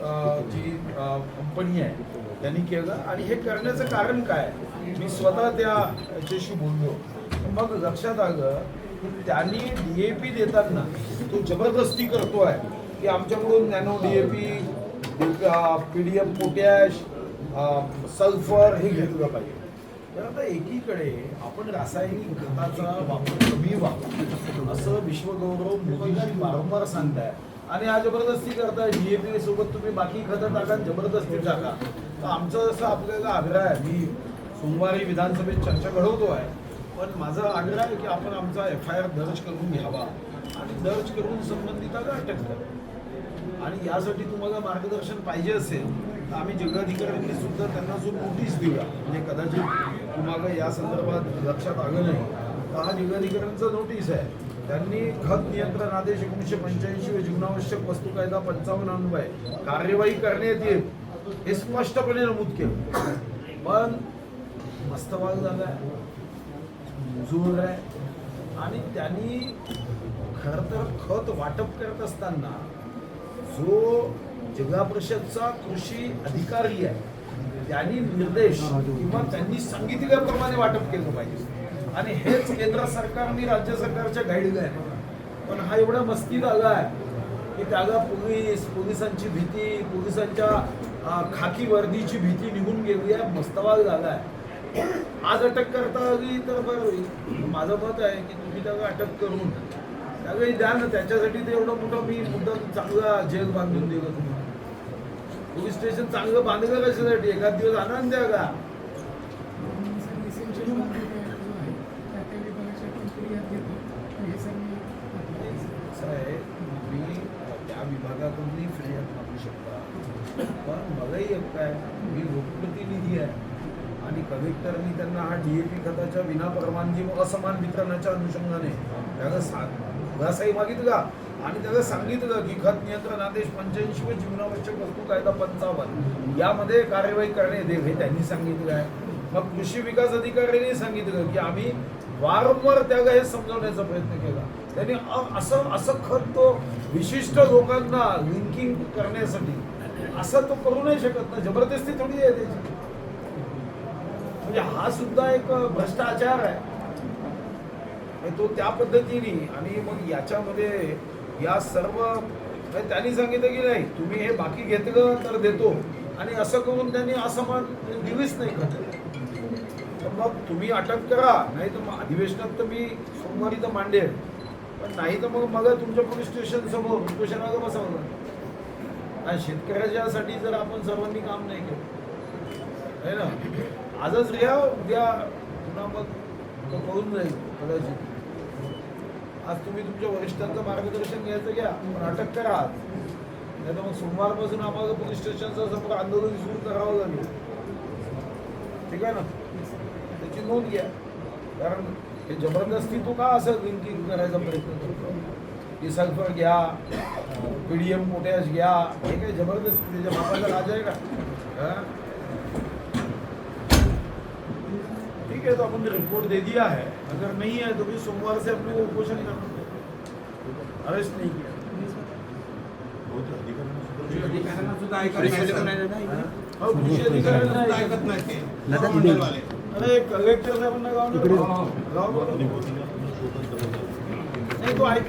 जी company आहे त्यांनी केलं आणि हे करण्याचं कारण काय? मी स्वतः त्या याच्याशी बोललो. मग लक्षात आलं की त्यांनी डीएपी देताना तो जबरदस्ती करतो आहे की आमच्याकडून nano D A P D M potash sulphur हे घेतलं पाहिजे. तर आता एकीकडे आपण रासायनिक खताचा वापर कमी वापर. असं विश्वगौरव मोदीजी वारंवार सांगताय आणि हा जबरदस्ती करताय डीएपी सोबत तुम्ही बाकी खतं टाका जबरदस्ती टाका. तर आमचं जसं आपल्याला आग्रह आहे मी सोमवारी विधानसभेत चर्चा घडवतो आहे पण माझा आग्रह आहे की आपण आमचा एफ आय आर दर्ज करून घ्यावा आणि दर्ज करून संबंधिताला अटक करा. आणि यासाठी तुम्हाला मार्गदर्शन पाहिजे असेल तर आम्ही जिल्हाधिकाऱ्यांनी सुद्धा त्यांना जो नोटीस दिला म्हणजे कदाचित तुम्हाला या संदर्भात लक्षात आलं नाही तर हा जिल्हाधिकाऱ्यांचा नोटीस आहे. त्यांनी खत नियंत्रण आदेश एकोणीसशे पंच्याऐंशी व जीवनावश्यक वस्तू कायदा पंचावन्न अन्वय कार्यवाही करण्यात येईल हे स्पष्टपणे नमूद केलं. पण मस्त वाद झालाय मुजूर आहे. आणि त्यांनी खरं तर खत वाटप करत असताना जो जिल्हा परिषदचा कृषी अधिकारी आहे त्यांनी निर्देश किंवा त्यांनी सांगितल्याप्रमाणे वाटप केलं पाहिजे. आणि हेच केंद्र सरकारने राज्य सरकारच्या गाईडलाईन पण हा एवढा मस्ती आला आहे की त्याला पोलीस पोलिसांची भीती पोलिसांच्या खाकी वर्दीची भीती निघून गेली आहे मस्तवाग झाला आहे. आज अटक करता आली तर बरं. होईल माझं मत आहे की तुम्ही त्याला अटक करून त्यावेळी द्या ना. त्याच्यासाठी ते एवढं मोठं मी मुद्दा चांगला जेल बांधून दिलं तुम्हाला. पोलीस स्टेशन चांगलं बांधलं कशासाठी? एखाद दिवस आनंद द्या का कसं आहे तुम्ही त्या विभागाकडूनही फिर्याद मागू शकता. पण मलाही एक काय मी लोकप्रतिनिधी आहे. आणि कलेक्टरनी त्यांना हा डीएपी खताच्या विना परवानगी व असमान वितरणाच्या अनुषंगाने त्याला सांग घासाही मागितला. आणि त्याला सांगितलं की खत नियंत्रण आदेश पंच्याऐंशी व जीवनावश्यक वस्तू कायदा पंचावन्न यामध्ये कार्यवाही करणे दे हे त्यांनी सांगितलं आहे. मग कृषी विकास अधिकाऱ्यांनी सांगितलं की आम्ही वारंवार त्याला हे समजवण्याचा प्रयत्न केला. त्यांनी असं असं खत तो विशिष्ट लोकांना लिंकिंग करण्यासाठी असं तो करू नाही शकत ना. जबरदस्ती थोडी आहे त्याची. म्हणजे हा सुद्धा एक भ्रष्टाचार आहे. तो त्या पद्धतीने आणि मग याच्यामध्ये या सर्व म्हणजे त्यांनी सांगितलं की नाही तुम्ही हे बाकी घेतलं तर देतो. आणि असं करून त्यांनी असमान म्हणजे दिलीच नाही खत. तर मग तुम्ही अटक करा. नाही तर अधिवेशनात तर मी सोमवारी तर मांडेल. पण नाही तर मग मग तुमच्या पोलीस स्टेशन समोर उपोषणाला बसवलं आणि शेतकऱ्याच्यासाठी जर आपण सर्वांनी काम नाही केलं आहे ना? आजच घ्या उद्या पुन्हा मग तो कळून जाईल कदाचित. आज तुम्ही तुमच्या वरिष्ठांचं मार्गदर्शन घ्यायचं घ्या पण अटक करा आज. नाही तर मग सोमवारपासून आम्हाला पोलीस स्टेशनचं समोर आंदोलन सुरू करावं लागेल. ठीक आहे ना? त्याची नोंद घ्या. कारण हे ज़बरदस्ती तो का असं लिंकिंग करायचा प्रयत्न करतो की सल्फ़र घ्या पीडीएम पोटॅश घ्या हे काय ज़बरदस्ती बापाचा राजा आहे का हा? ठीक है तो अपन ने रिपोर्ट दे दिया है। अगर नहीं है तो भी सोमवार से अपने को उपोषण करना अरेस्ट नहीं किया। अधिकाऱ्यांना सुद्धा ऐकत नाही. कलेक्टर साहेबांना. गाव नाही तो ऐकणार